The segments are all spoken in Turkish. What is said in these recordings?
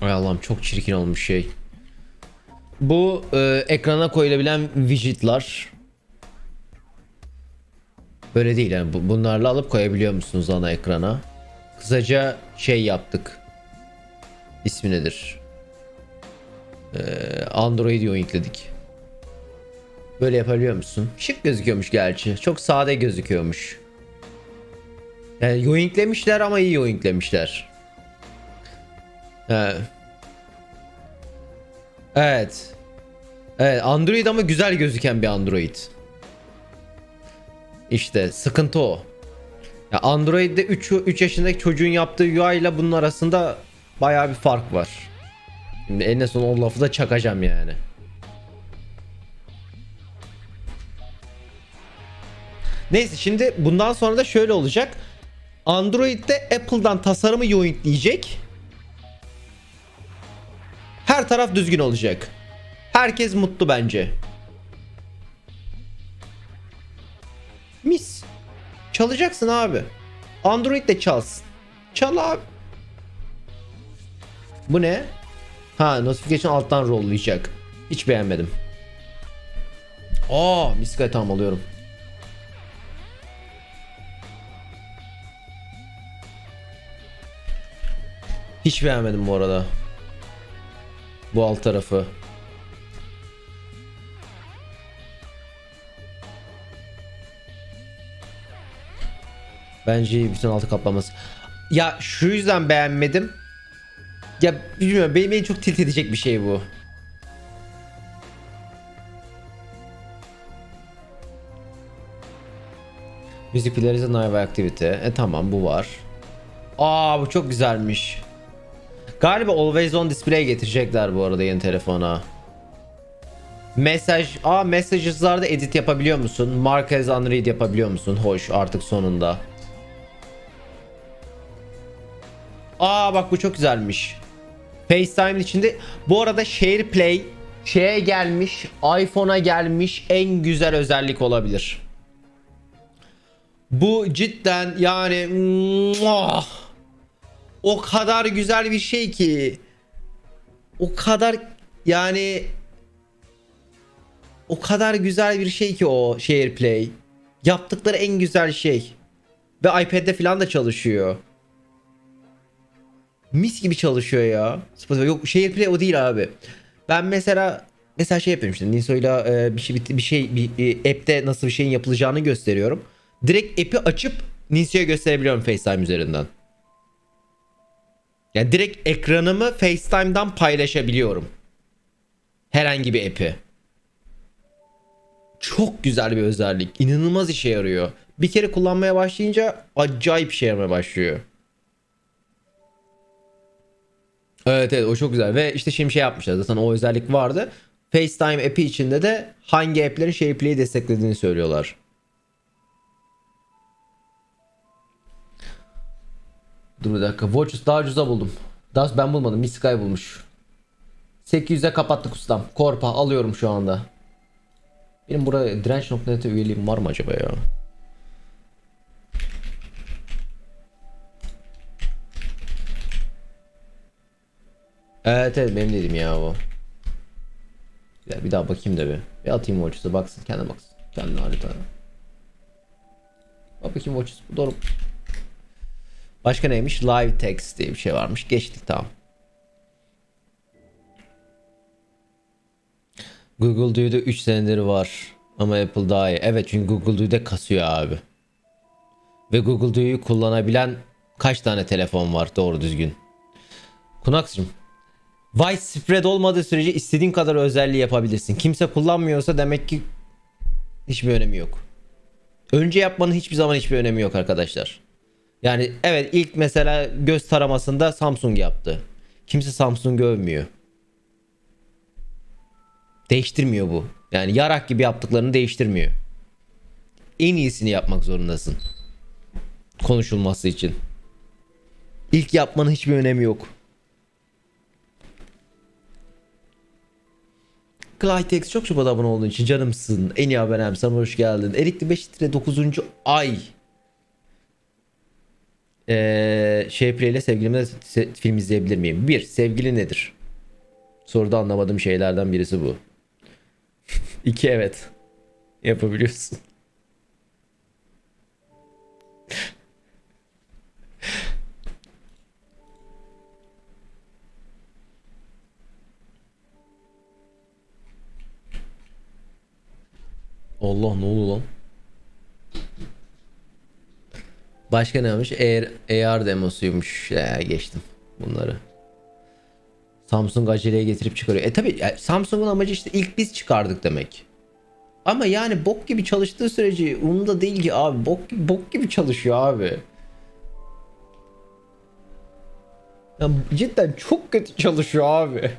Ay Allah'ım çok çirkin olmuş şey. Bu e, ekrana koyulabilen widgetlar. Böyle değil yani Bu- bunlarla alıp koyabiliyor musunuz ana ekrana? Kısaca şey yaptık. İsmi nedir? Ee, Android yükledik. Böyle yapabiliyor musun? Şık gözüküyormuş gerçi. Çok sade gözüküyormuş. Yani yoinklemişler ama iyi yoinklemişler. He. Evet. Evet Android ama güzel gözüken bir Android. İşte sıkıntı o. Ya Android'de 3 3 yaşındaki çocuğun yaptığı UI ile bunun arasında bayağı bir fark var. Şimdi en son o lafı da çakacağım yani. Neyse şimdi bundan sonra da şöyle olacak. Android'de Apple'dan tasarımı yoinkleyecek. Her taraf düzgün olacak. Herkes mutlu bence. Mis. Çalacaksın abi. Android de çalsın. Çal abi. Bu ne? Ha notification alttan rollayacak. Hiç beğenmedim. Aa miskayı tam alıyorum. Hiç beğenmedim bu arada. Bu alt tarafı. Bence bütün altı kaplaması. Ya şu yüzden beğenmedim. Ya bilmiyorum beni, beni çok tilt edecek bir şey bu. Music player is activity. E tamam bu var. Aa bu çok güzelmiş. Galiba always on display getirecekler bu arada yeni telefona. Mesaj, aa messages'larda edit yapabiliyor musun? Mark as unread yapabiliyor musun? Hoş artık sonunda. Aa bak bu çok güzelmiş. FaceTime'in içinde bu arada SharePlay şeye gelmiş, iPhone'a gelmiş en güzel özellik olabilir. Bu cidden yani muah, o kadar güzel bir şey ki o kadar yani o kadar güzel bir şey ki o SharePlay. Yaptıkları en güzel şey. Ve iPad'de falan da çalışıyor. Mis gibi çalışıyor ya. Spotify yok SharePlay o değil abi. Ben mesela mesela şey yapıyorum işte Ninso'yla e, bir şey bir şey bir, bir app'te nasıl bir şeyin yapılacağını gösteriyorum. Direkt app'i açıp Ninso'ya gösterebiliyorum FaceTime üzerinden. Yani direkt ekranımı FaceTime'dan paylaşabiliyorum. Herhangi bir app'i. Çok güzel bir özellik. İnanılmaz işe yarıyor. Bir kere kullanmaya başlayınca acayip işe yaramaya başlıyor. Evet evet o çok güzel ve işte şimdi şey yapmışlar zaten o özellik vardı. FaceTime app'i içinde de hangi app'lerin SharePlay'i desteklediğini söylüyorlar. Dur bir dakika. Watches daha ucuza buldum. Daha ben bulmadım. Miss Sky bulmuş. 800'e kapattık ustam. Korpa alıyorum şu anda. Benim burada direnç.net'e üyeliğim var mı acaba ya? Evet evet benim dedim ya o. Ya bir daha bakayım da bir. Bir atayım Watches'a baksın kendine baksın. Kendine harita. Bak bakayım Watches bu doğru. Başka neymiş? Live text diye bir şey varmış. Geçtik tamam. Google Duo'da 3 senedir var. Ama Apple daha iyi. Evet çünkü Google Duo'da kasıyor abi. Ve Google Duo'yu kullanabilen kaç tane telefon var doğru düzgün. Kunaks'cığım. Widespread olmadığı sürece istediğin kadar özelliği yapabilirsin. Kimse kullanmıyorsa demek ki hiçbir önemi yok. Önce yapmanın hiçbir zaman hiçbir önemi yok arkadaşlar. Yani evet ilk mesela göz taramasında Samsung yaptı. Kimse Samsung övmüyor. Değiştirmiyor bu. Yani yarak gibi yaptıklarını değiştirmiyor. En iyisini yapmak zorundasın. Konuşulması için. İlk yapmanın hiçbir önemi yok. Clytex çok çok abone olduğun için canımsın. En iyi abonem sana hoş geldin. Erikli 5 litre 9. ay. Ee, Shaper ile sevgilimle se- film izleyebilir miyim? Bir, sevgili nedir? Soruda anlamadığım şeylerden birisi bu. İki, evet. Yapabiliyorsun. Allah ne oldu lan? Başka ne olmuş? Air, AR demosuymuş. Ya, geçtim bunları. Samsung aceleye getirip çıkarıyor. E tabi Samsung'un amacı işte ilk biz çıkardık demek. Ama yani bok gibi çalıştığı sürece umurunda değil ki abi. Bok, bok gibi çalışıyor abi. Ya cidden çok kötü çalışıyor abi.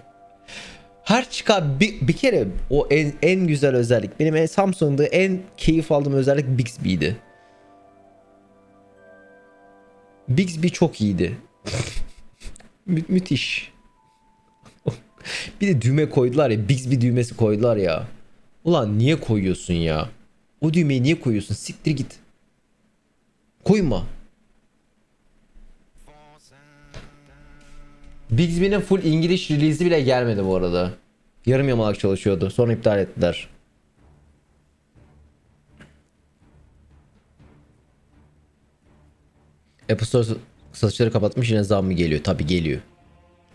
Her çıkan bir, bir kere o en, en güzel özellik. Benim en, Samsung'da en keyif aldığım özellik Bixby'ydi. Bixby çok iyiydi. Mü- müthiş. bir de düğme koydular ya. Bixby düğmesi koydular ya. Ulan niye koyuyorsun ya? O düğmeyi niye koyuyorsun? Siktir git. Koyma. Bixby'nin full İngiliz release'i bile gelmedi bu arada. Yarım yamalak çalışıyordu. Sonra iptal ettiler. Apple Store satışları kapatmış yine zam mı geliyor? Tabi geliyor.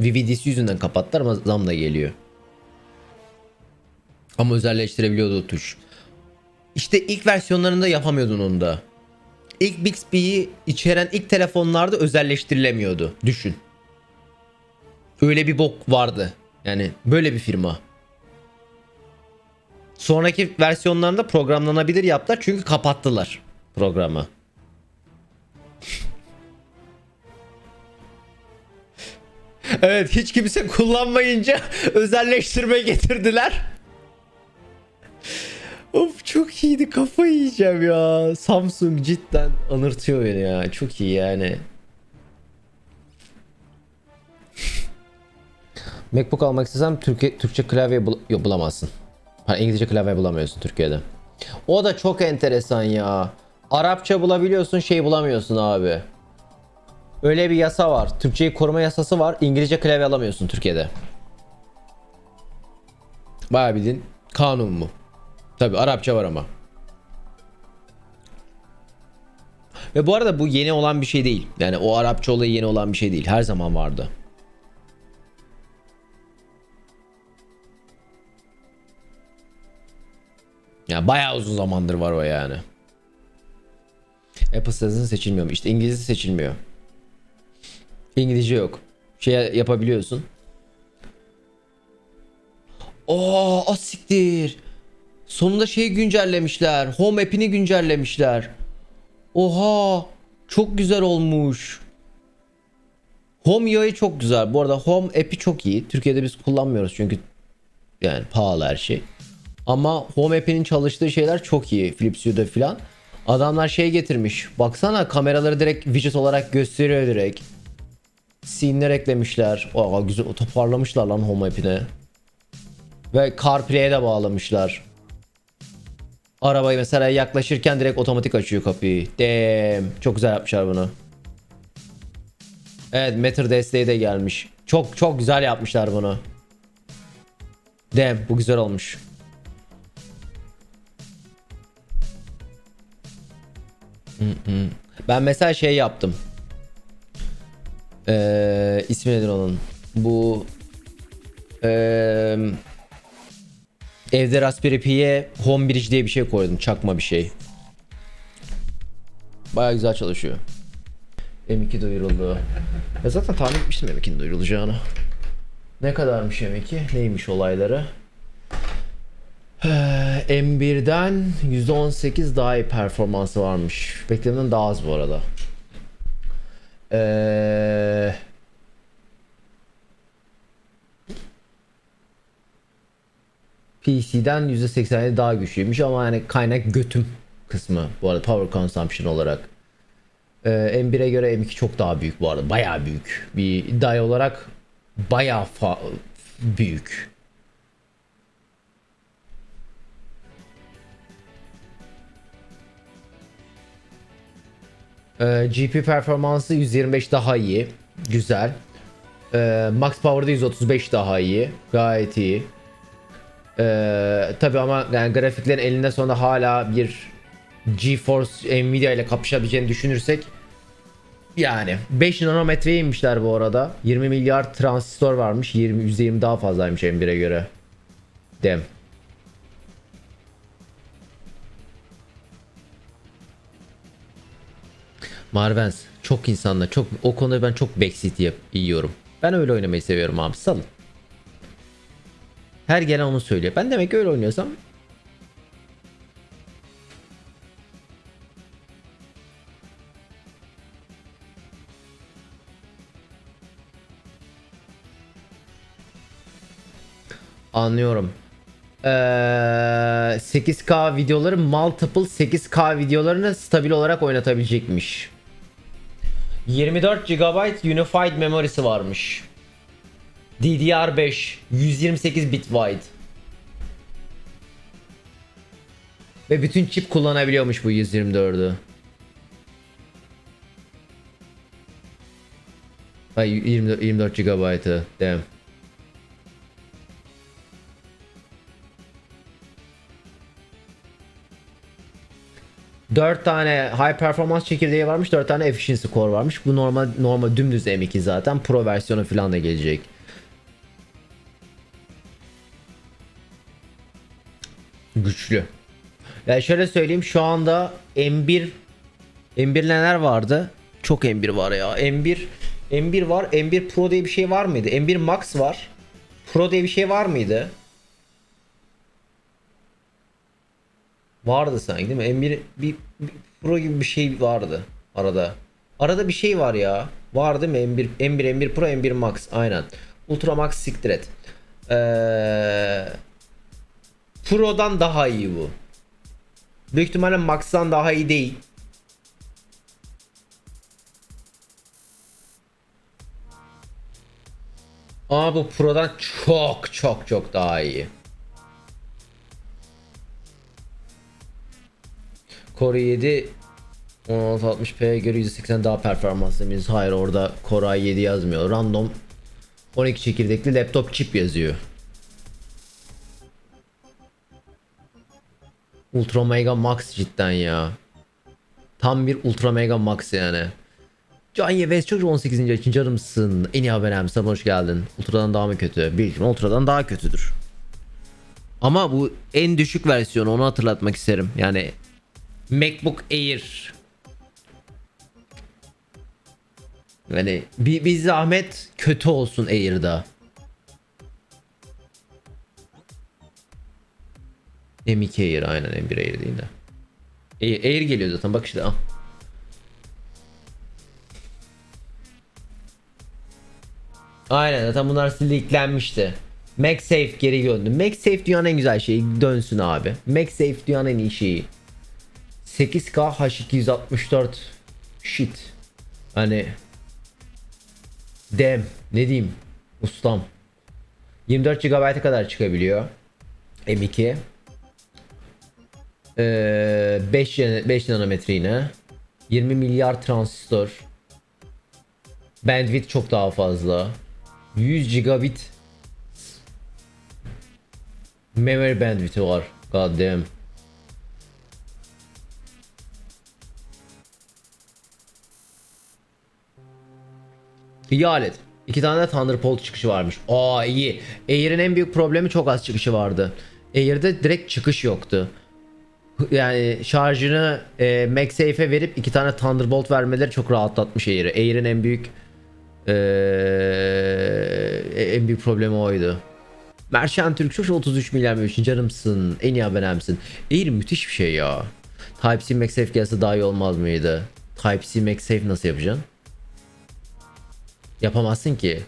VVD'si yüzünden kapattılar ama zam da geliyor. Ama özelleştirebiliyordu o tuş. İşte ilk versiyonlarında yapamıyordun onu da. İlk Bixby'yi içeren ilk telefonlarda özelleştirilemiyordu. Düşün. Öyle bir bok vardı. Yani böyle bir firma. Sonraki versiyonlarında programlanabilir yaptılar çünkü kapattılar programı. Evet hiç kimse kullanmayınca özelleştirme getirdiler. of çok iyiydi kafa yiyeceğim ya. Samsung cidden anırtıyor beni ya. Çok iyi yani. MacBook almak istesem Türkiye, Türkçe klavye bul- yok, bulamazsın. Ha, İngilizce klavye bulamıyorsun Türkiye'de. O da çok enteresan ya. Arapça bulabiliyorsun şey bulamıyorsun abi. Öyle bir yasa var. Türkçeyi koruma yasası var. İngilizce klavye alamıyorsun Türkiye'de. Bayağı bildiğin kanun mu? Tabi Arapça var ama. Ve bu arada bu yeni olan bir şey değil. Yani o Arapça olayı yeni olan bir şey değil. Her zaman vardı. Ya bayağı uzun zamandır var o yani. Apple sitesinde seçilmiyor? İşte İngilizce seçilmiyor. İngilizce yok. Şey yapabiliyorsun. Oo, asiktir. Sonunda şey güncellemişler. Home app'ini güncellemişler. Oha, çok güzel olmuş. Home UI çok güzel. Bu arada Home app'i çok iyi. Türkiye'de biz kullanmıyoruz çünkü yani pahalı her şey. Ama Home app'inin çalıştığı şeyler çok iyi. Philips Hue'da filan. Adamlar şey getirmiş. Baksana kameraları direkt widget olarak gösteriyor direkt. Scene'ler eklemişler. Aa, güzel toparlamışlar lan Home app'ine. Ve CarPlay'e de bağlamışlar. Arabayı mesela yaklaşırken direkt otomatik açıyor kapıyı. Damn. Çok güzel yapmışlar bunu. Evet Matter desteği de gelmiş. Çok çok güzel yapmışlar bunu. Damn bu güzel olmuş. Ben mesela şey yaptım. Ee, ismi nedir onun? Bu ee, evde Raspberry Pi'ye Home Bridge diye bir şey koydum. Çakma bir şey. Baya güzel çalışıyor. M2 duyuruldu. Ya zaten tahmin etmiştim M2'nin duyurulacağını. Ne kadarmış M2? Neymiş olayları? Ee, M1'den %18 daha iyi performansı varmış. Beklenenden daha az bu arada. Ee, PC'den %87 daha güçlüymüş ama yani kaynak götüm kısmı bu arada power consumption olarak. Ee, M1'e göre M2 çok daha büyük bu arada. Bayağı büyük. Bir iddia olarak bayağı büyük. Ee, GP performansı 125 daha iyi. Güzel. Ee, max power'da 135 daha iyi. Gayet iyi. Ee, tabi ama yani grafiklerin elinde sonunda hala bir GeForce Nvidia ile kapışabileceğini düşünürsek yani 5 nanometreye inmişler bu arada. 20 milyar transistör varmış. 20 %20 daha fazlaymış M1'e göre. Dem. Marvens çok insanla çok o konuda ben çok backseat yap, yiyorum. Ben öyle oynamayı seviyorum abi salın. Her gelen onu söylüyor. Ben demek öyle oynuyorsam Anlıyorum. Ee, 8K videoları multiple 8K videolarını stabil olarak oynatabilecekmiş. 24 GB Unified Memory'si varmış. DDR5 128 bit wide. Ve bütün çip kullanabiliyormuş bu 124'ü. Ay 24, 24 GB'ı. Damn. Dört tane high performance çekirdeği varmış, dört tane efficiency core varmış. Bu normal normal dümdüz M2 zaten. Pro versiyonu falan da gelecek. Güçlü. Ya şöyle söyleyeyim şu anda M1 M1 neler vardı? Çok M1 var ya. M1 M1 var. M1 Pro diye bir şey var mıydı? M1 Max var. Pro diye bir şey var mıydı? Vardı sanki değil mi? M1 bir, bir Pro gibi bir şey vardı arada. Arada bir şey var ya. Var değil mi? M1 M1 M1 Pro M1 Max aynen. Ultra Max siktir et. Ee, Pro'dan daha iyi bu. Büyük ihtimalle Max'tan daha iyi değil. Ama bu Pro'dan çok çok çok daha iyi. Core i7 1660p'ye göre %80 daha performanslıyız. Hayır orada Core i7 yazmıyor. Random 12 çekirdekli laptop chip yazıyor. Ultra Mega Max cidden ya. Tam bir Ultra Mega Max yani. Can Yevez çok 18. için canımsın. En iyi haberim sana hoş geldin. Ultra'dan daha mı kötü? Büyük Ultra'dan daha kötüdür. Ama bu en düşük versiyonu onu hatırlatmak isterim. Yani MacBook Air. Yani bir, bir zahmet kötü olsun Air'da. M2 Air aynen M1 Air değil de. Air, Air geliyor zaten bak işte. Ah. Aynen zaten bunlar leaklenmişti. MagSafe geri döndü. MagSafe dünyanın en güzel şeyi. Dönsün abi. MagSafe dünyanın en iyi şeyi. 8K H264 shit. Hani dem ne diyeyim ustam. 24 GB'a kadar çıkabiliyor. M2. Ee, 5, 5 nanometre yine. 20 milyar transistör. Bandwidth çok daha fazla. 100 gigabit memory bandwidth'i var. God damn. İyi alet. İki tane de Thunderbolt çıkışı varmış. Aa iyi. Air'in en büyük problemi çok az çıkışı vardı. Air'de direkt çıkış yoktu. Yani şarjını e, MagSafe'e verip iki tane Thunderbolt vermeleri çok rahatlatmış Air'i. Air'in en büyük e, en büyük problemi oydu. Merşen Türk Şoş 33 milyar için canımsın. En iyi abonemsin. Air müthiş bir şey ya. Type-C MagSafe gelse daha iyi olmaz mıydı? Type-C MagSafe nasıl yapacaksın? Yapamazsın ki.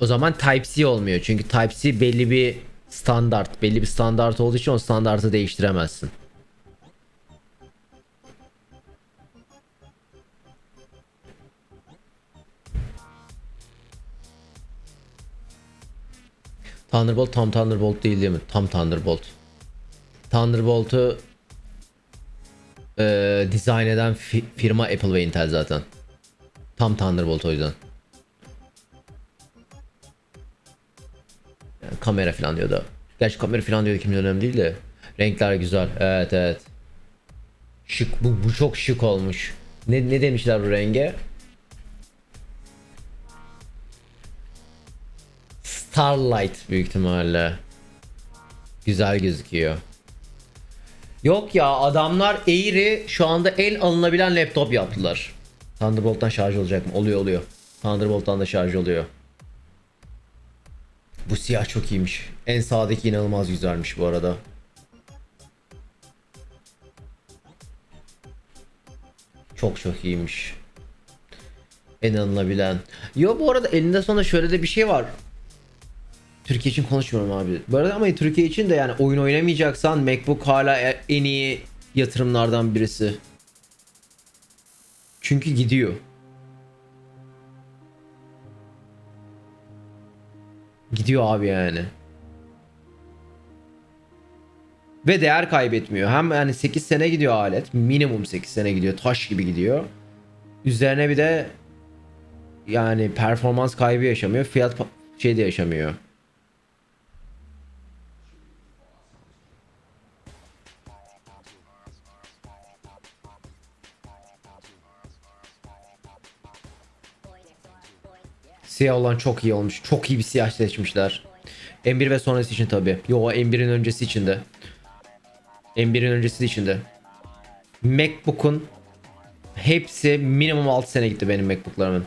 O zaman Type-C olmuyor. Çünkü Type-C belli bir standart, belli bir standart olduğu için o standartı değiştiremezsin. Thunderbolt tam Thunderbolt değil değil mi? Tam Thunderbolt. Thunderbolt'u e, dizayn eden fi- firma Apple ve Intel zaten. Tam Thunderbolt o yüzden. Yani kamera falan diyordu. Gerçi kamera falan diyordu kimin önemli değil de. Renkler güzel. Evet evet. Şık bu, bu çok şık olmuş. Ne, ne demişler bu renge? Starlight büyük ihtimalle. Güzel gözüküyor. Yok ya adamlar Air'i şu anda en alınabilen laptop yaptılar. Thunderbolt'tan şarj olacak mı? Oluyor oluyor. Thunderbolt'tan da şarj oluyor. Bu siyah çok iyiymiş. En sağdaki inanılmaz güzelmiş bu arada. Çok çok iyiymiş. En alınabilen. Yo bu arada elinde sonunda şöyle de bir şey var. Türkiye için konuşmuyorum abi. Bu arada ama Türkiye için de yani oyun oynamayacaksan MacBook hala e- en iyi yatırımlardan birisi. Çünkü gidiyor. Gidiyor abi yani. Ve değer kaybetmiyor. Hem yani 8 sene gidiyor alet. Minimum 8 sene gidiyor. Taş gibi gidiyor. Üzerine bir de yani performans kaybı yaşamıyor. Fiyat şey de yaşamıyor. Siyah olan çok iyi olmuş. Çok iyi bir siyah seçmişler. M1 ve sonrası için tabi. Yo M1'in öncesi için de. M1'in öncesi için de. MacBook'un hepsi minimum 6 sene gitti benim MacBook'larımın.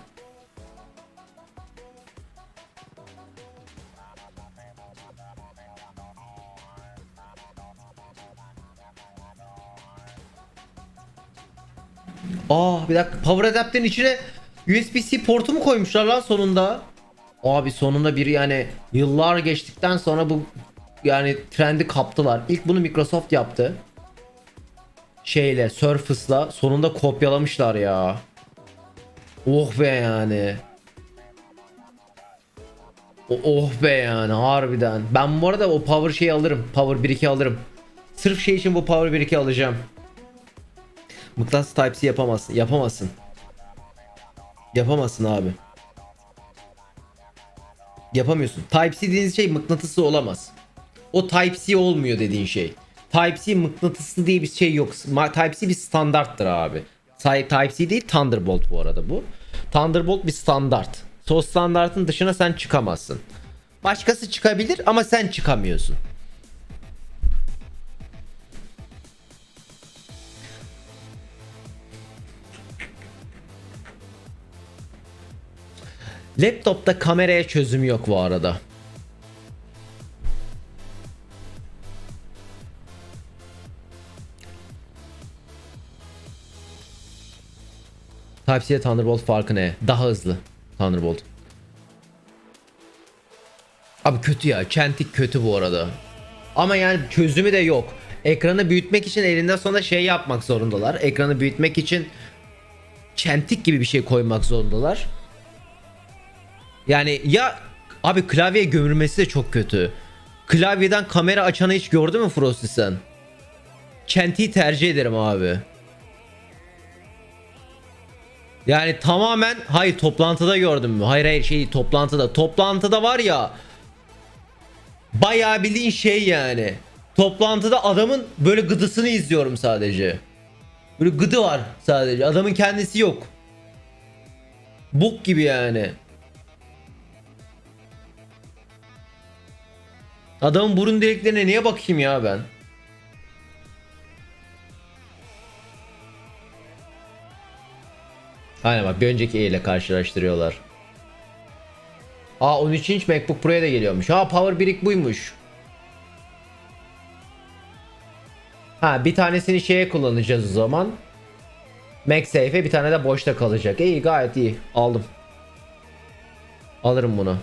Aa bir dakika power adapter'in içine USB-C portu mu koymuşlar lan sonunda? Abi sonunda bir yani yıllar geçtikten sonra bu yani trendi kaptılar. İlk bunu Microsoft yaptı. Şeyle Surface'la sonunda kopyalamışlar ya. Oh be yani. Oh be yani harbiden. Ben bu arada o power şeyi alırım. Power 1-2 alırım. Sırf şey için bu power 1-2 alacağım. Mıknatıs Type-C yapamazsın. Yapamazsın. Yapamazsın abi. Yapamıyorsun. Type-C dediğiniz şey mıknatıslı olamaz. O Type-C olmuyor dediğin şey. Type-C mıknatıslı diye bir şey yok. Type-C bir standarttır abi. Ty- Type-C değil Thunderbolt bu arada bu. Thunderbolt bir standart. So standartın dışına sen çıkamazsın. Başkası çıkabilir ama sen çıkamıyorsun. Laptopta kameraya çözüm yok bu arada. Type-C Thunderbolt farkı ne? Daha hızlı Thunderbolt. Abi kötü ya. Çentik kötü bu arada. Ama yani çözümü de yok. Ekranı büyütmek için elinde sonunda şey yapmak zorundalar. Ekranı büyütmek için çentik gibi bir şey koymak zorundalar. Yani ya abi klavyeye gömülmesi de çok kötü. Klavyeden kamera açanı hiç gördün mü Frosty sen? Çentiği tercih ederim abi. Yani tamamen hayır toplantıda gördüm? Hayır hayır şey toplantıda. Toplantıda var ya bayağı bildiğin şey yani. Toplantıda adamın böyle gıdısını izliyorum sadece. Böyle gıdı var sadece. Adamın kendisi yok. Bok gibi yani. Adamın burun deliklerine niye bakayım ya ben? Aynen bak bir önceki ile karşılaştırıyorlar. Aa 13 inç MacBook Pro'ya da geliyormuş. Ha Power Brick buymuş. Ha bir tanesini şeye kullanacağız o zaman. MagSafe'e bir tane de boşta kalacak. İyi gayet iyi. Aldım. Alırım bunu.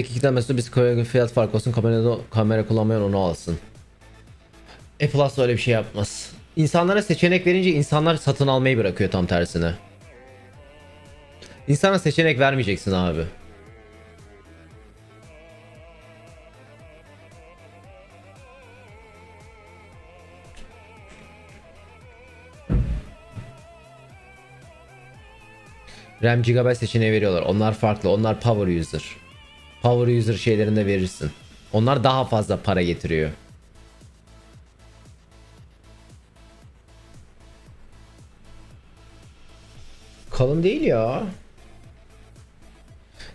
Peki ikiden Mesut'u biz koreografi fiyat fark olsun kamerada kamera kullanmayan onu alsın. Apple asla öyle bir şey yapmaz. İnsanlara seçenek verince insanlar satın almayı bırakıyor tam tersine. İnsana seçenek vermeyeceksin abi. RAM GB seçeneği veriyorlar. Onlar farklı. Onlar power user. Power user şeylerinde verirsin. Onlar daha fazla para getiriyor. Kalın değil ya.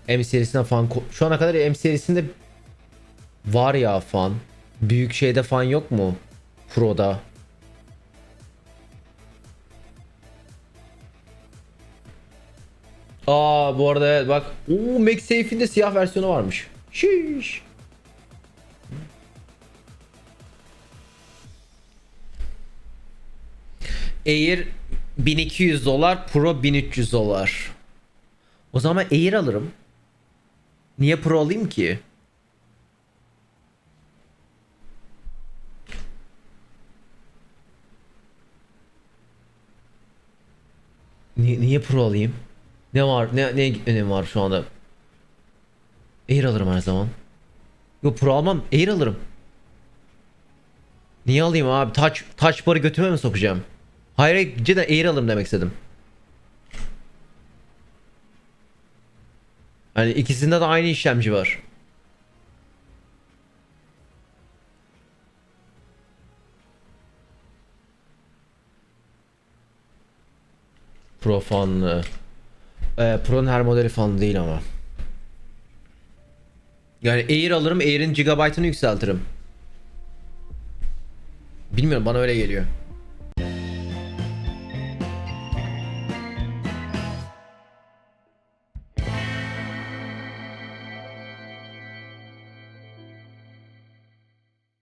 M serisinden fan şu ana kadar M serisinde var ya fan. Büyük şeyde fan yok mu? Pro'da. Aa bu arada evet bak. Oo MagSafe'in de siyah versiyonu varmış. Şiş. Air 1200 dolar, Pro 1300 dolar. O zaman Air alırım. Niye Pro alayım ki? Niye, niye Pro alayım? Ne var? Ne, ne önemi var şu anda? Air alırım her zaman. Yo Pro almam. Air alırım. Niye alayım abi? Touch, touch bar'ı götüme mi sokacağım? Hayır cidden Air alırım demek istedim. Hani ikisinde de aynı işlemci var. Pro fanlı. Ee, Pro'nun her modeli fanlı değil ama. Yani Air alırım, Air'in gigabaytını yükseltirim. Bilmiyorum bana öyle geliyor.